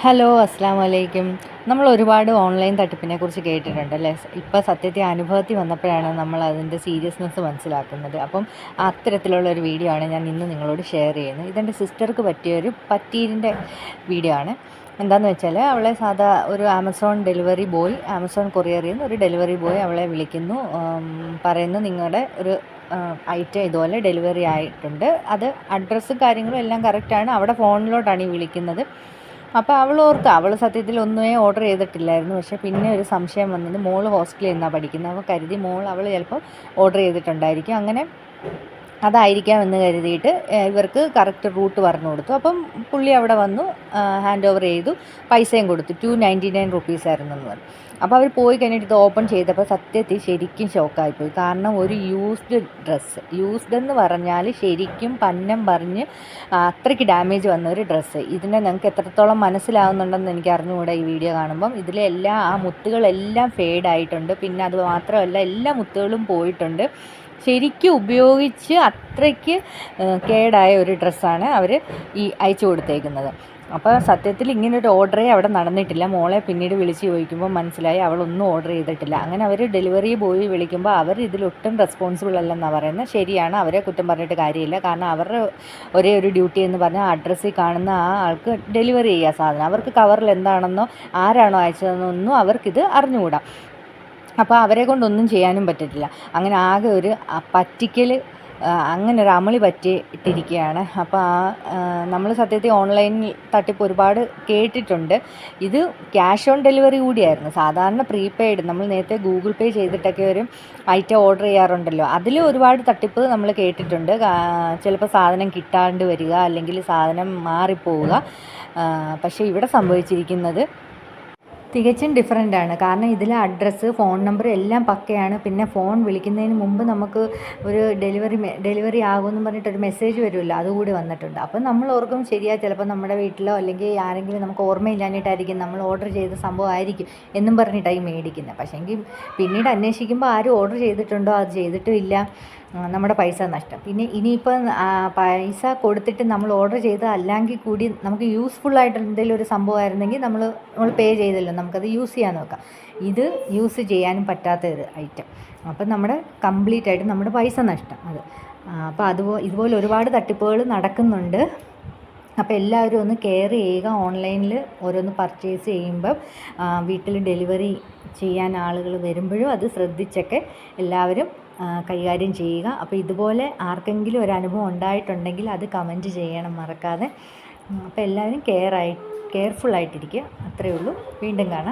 Hello അസ്സാം വലൈക്കും നമ്മൾ ഒരുപാട് ഓൺലൈൻ തട്ടിപ്പിനെ കുറിച്ച് കേട്ടിട്ടുണ്ട് അല്ലേ? ഇപ്പോൾ സത്യത്തെ അനുഭവത്തിൽ വന്നപ്പോഴാണ് നമ്മൾ അതിന്റെ സീരിയസ്നെസ് മനസ്സിലാക്കുന്നത്. അപ്പം അത്തരത്തിലുള്ള ഒരു വീഡിയോ ആണ് ഞാൻ ഇന്ന് നിങ്ങളോട് ഷെയർ ചെയ്യുന്നത്. ഇതെന്റെ സിസ്റ്റർക്ക് പറ്റിയൊരു പറ്റീരിന്റെ വീഡിയോ ആണ്. എന്താണെന്ന് വെച്ചാൽ അവളെ സാധാ ഒരു ആമസോൺ ഡെലിവറി ബോയ് ആമസോൺ കൊറിയറിൽ നിന്ന് ഒരു ഡെലിവറി ബോയ് അവളെ വിളിക്കുന്നു. പറയുന്നു നിങ്ങളുടെ ഒരു ഐറ്റം ഇതുപോലെ ഡെലിവറി ആയിട്ടുണ്ട്. അത് അഡ്രസ്സും കാര്യങ്ങളും എല്ലാം കറക്റ്റാണ്. അവിടെ ഫോണിലോട്ടാണ് ഈ വിളിക്കുന്നത്. അപ്പോൾ അവൾ ഓർക്ക് അവൾ സത്യത്തിൽ ഒന്നുമേ ഓർഡർ ചെയ്തിട്ടില്ലായിരുന്നു. പക്ഷേ പിന്നെ ഒരു സംശയം വന്നത് മോൾ ഹോസ്റ്റലിൽ നിന്നാണ് പഠിക്കുന്നത്. അപ്പോൾ കരുതി മോൾ അവൾ ചിലപ്പോൾ ഓർഡർ ചെയ്തിട്ടുണ്ടായിരിക്കും. അങ്ങനെ അതായിരിക്കാം എന്ന് കരുതിയിട്ട് ഇവർക്ക് കറക്റ്റ് റൂട്ട് പറഞ്ഞു കൊടുത്തു. അപ്പം പുള്ളി അവിടെ വന്നു ഹാൻഡ് ഓവർ ചെയ്തു പൈസയും കൊടുത്തു. ടു നയന്റി നയൻ റുപ്പീസ് ആയിരുന്നു എന്ന് പറഞ്ഞു. അപ്പോൾ അവർ പോയി കഴിഞ്ഞിട്ട് ഇത് ഓപ്പൺ ചെയ്തപ്പോൾ സത്യത്തിൽ ശരിക്കും ഷോക്കായിപ്പോയി കാരണം ഒരു യൂസ്ഡ് ഡ്രസ്സ് യൂസ്ഡ് എന്ന് പറഞ്ഞാൽ ശരിക്കും പന്നം പറഞ്ഞ് അത്രയ്ക്ക് ഡാമേജ് വന്ന ഒരു ഡ്രസ്സ് ഇതിനെ നിങ്ങൾക്ക് എത്രത്തോളം മനസ്സിലാവുന്നുണ്ടെന്ന് എനിക്ക് അറിഞ്ഞുകൂടെ ഈ വീഡിയോ കാണുമ്പം. ഇതിലെ എല്ലാ ആ മുത്തുകളെല്ലാം ഫേഡായിട്ടുണ്ട് പിന്നെ അത് മാത്രമല്ല എല്ലാ മുത്തുകളും പോയിട്ടുണ്ട്. ശരിക്കും ഉപയോഗിച്ച് അത്രയ്ക്ക് കേടായ ഒരു ഡ്രസ്സാണ് അവർ ഈ അയച്ചു കൊടുത്തേക്കുന്നത്. അപ്പോൾ സത്യത്തിൽ ഇങ്ങനൊരു ഓർഡറേ അവിടെ നടന്നിട്ടില്ല. മോളെ പിന്നീട് വിളിച്ച് ചോദിക്കുമ്പോൾ മനസ്സിലായി അവളൊന്നും ഓർഡർ ചെയ്തിട്ടില്ല. അങ്ങനെ അവർ ഡെലിവറി ബോയ് വിളിക്കുമ്പോൾ അവർ ഇതിലൊട്ടും റെസ്പോൺസിബിൾ അല്ലെന്നാണ് പറയുന്നത്. ശരിയാണ് അവരെ കുറ്റം പറഞ്ഞിട്ട് കാര്യമില്ല. കാരണം അവരുടെ ഒരേ ഒരു ഡ്യൂട്ടി എന്ന് പറഞ്ഞാൽ അഡ്രസ്സിൽ കാണുന്ന ആ ആൾക്ക് ഡെലിവറി ചെയ്യുക സാധനം. അവർക്ക് കവറിൽ എന്താണെന്നോ ആരാണോ അയച്ചതെന്നോ ഒന്നും അവർക്കിത് അറിഞ്ഞുകൂടാ. അപ്പോൾ അവരെ കൊണ്ടൊന്നും ചെയ്യാനും പറ്റത്തില്ല. അങ്ങനെ ആകെ ഒരു പറ്റിക്കൽ അങ്ങനെ ഒരു അമളി പറ്റിയിട്ടിരിക്കുകയാണ്. അപ്പോൾ ആ നമ്മൾ സത്യത്തിൽ ഓൺലൈനിൽ തട്ടിപ്പ് ഒരുപാട് കേട്ടിട്ടുണ്ട്. ഇത് ക്യാഷ് ഓൺ ഡെലിവറി കൂടിയായിരുന്നു. സാധാരണ പ്രീപെയ്ഡ് നമ്മൾ നേരത്തെ ഗൂഗിൾ പേ ചെയ്തിട്ടൊക്കെ ഒരു ഐറ്റം ഓർഡർ ചെയ്യാറുണ്ടല്ലോ. അതിൽ ഒരുപാട് തട്ടിപ്പ് നമ്മൾ കേട്ടിട്ടുണ്ട്. ചിലപ്പോൾ സാധനം കിട്ടാണ്ട് വരിക അല്ലെങ്കിൽ സാധനം മാറിപ്പോവുക. പക്ഷേ ഇവിടെ സംഭവിച്ചിരിക്കുന്നത് തികച്ചും ഡിഫറെന്റ് ആണ്. കാരണം ഇതിലെ അഡ്രസ്സ് ഫോൺ നമ്പർ എല്ലാം പക്കയാണ്. പിന്നെ ഫോൺ വിളിക്കുന്നതിന് മുമ്പ് നമുക്ക് ഒരു ഡെലിവറി ഡെലിവറി ആകുമെന്ന് പറഞ്ഞിട്ട് ഒരു മെസ്സേജ് വരുമല്ലോ. അതുകൂടി വന്നിട്ടുണ്ട്. അപ്പം നമ്മൾ ഓർക്കും ശരിയാ ചിലപ്പോൾ നമ്മുടെ വീട്ടിലോ അല്ലെങ്കിൽ ആരെങ്കിലും നമുക്ക് ഓർമ്മയില്ലാഞ്ഞിട്ടായിരിക്കും നമ്മൾ ഓർഡർ ചെയ്ത സംഭവമായിരിക്കും എന്നും പറഞ്ഞിട്ടായി മേടിക്കുന്നത് പക്ഷേങ്കിൽ പിന്നീട് അന്വേഷിക്കുമ്പോൾ ആരും ഓർഡർ ചെയ്തിട്ടുണ്ടോ? അത് ചെയ്തിട്ടുമില്ല നമ്മുടെ പൈസ നഷ്ടം. പിന്നെ ഇനിയിപ്പം പൈസ കൊടുത്തിട്ട് നമ്മൾ ഓർഡർ ചെയ്ത അല്ലെങ്കിൽ കൂടി നമുക്ക് യൂസ്ഫുൾ ആയിട്ട് എന്തെങ്കിലും ഒരു സംഭവമായിരുന്നെങ്കിൽ നമ്മൾ നമ്മൾ പേ ചെയ്തല്ലോ. നമുക്കത് യൂസ് ചെയ്യാൻ നോക്കാം. ഇത് യൂസ് ചെയ്യാനും പറ്റാത്ത ഒരു ഐറ്റം അപ്പം നമ്മുടെ കംപ്ലീറ്റ് ആയിട്ട് നമ്മുടെ പൈസ നഷ്ടം. അത്. അപ്പോൾ അതുപോലെ ഇതുപോലെ ഒരുപാട് തട്ടിപ്പുകൾ നടക്കുന്നുണ്ട്. അപ്പോൾ എല്ലാവരും ഒന്ന് കെയർ ചെയ്യുക ഓൺലൈനിൽ ഓരോന്ന് പർച്ചേസ് ചെയ്യുമ്പം വീട്ടിൽ ഡെലിവറി ചെയ്യാൻ ആളുകൾ വരുമ്പോഴും അത് ശ്രദ്ധിച്ചൊക്കെ എല്ലാവരും കൈകാര്യം ചെയ്യുക. അപ്പോൾ ഇതുപോലെ ആർക്കെങ്കിലും ഒരു അനുഭവം ഉണ്ടായിട്ടുണ്ടെങ്കിൽ അത് കമന്റ് ചെയ്യണം മറക്കാതെ. അപ്പോൾ എല്ലാവരും കെയർ ആയി കെയർഫുള്ളായിട്ടിരിക്കുക അത്രയേ ഉള്ളൂ. വീണ്ടും കാണാം.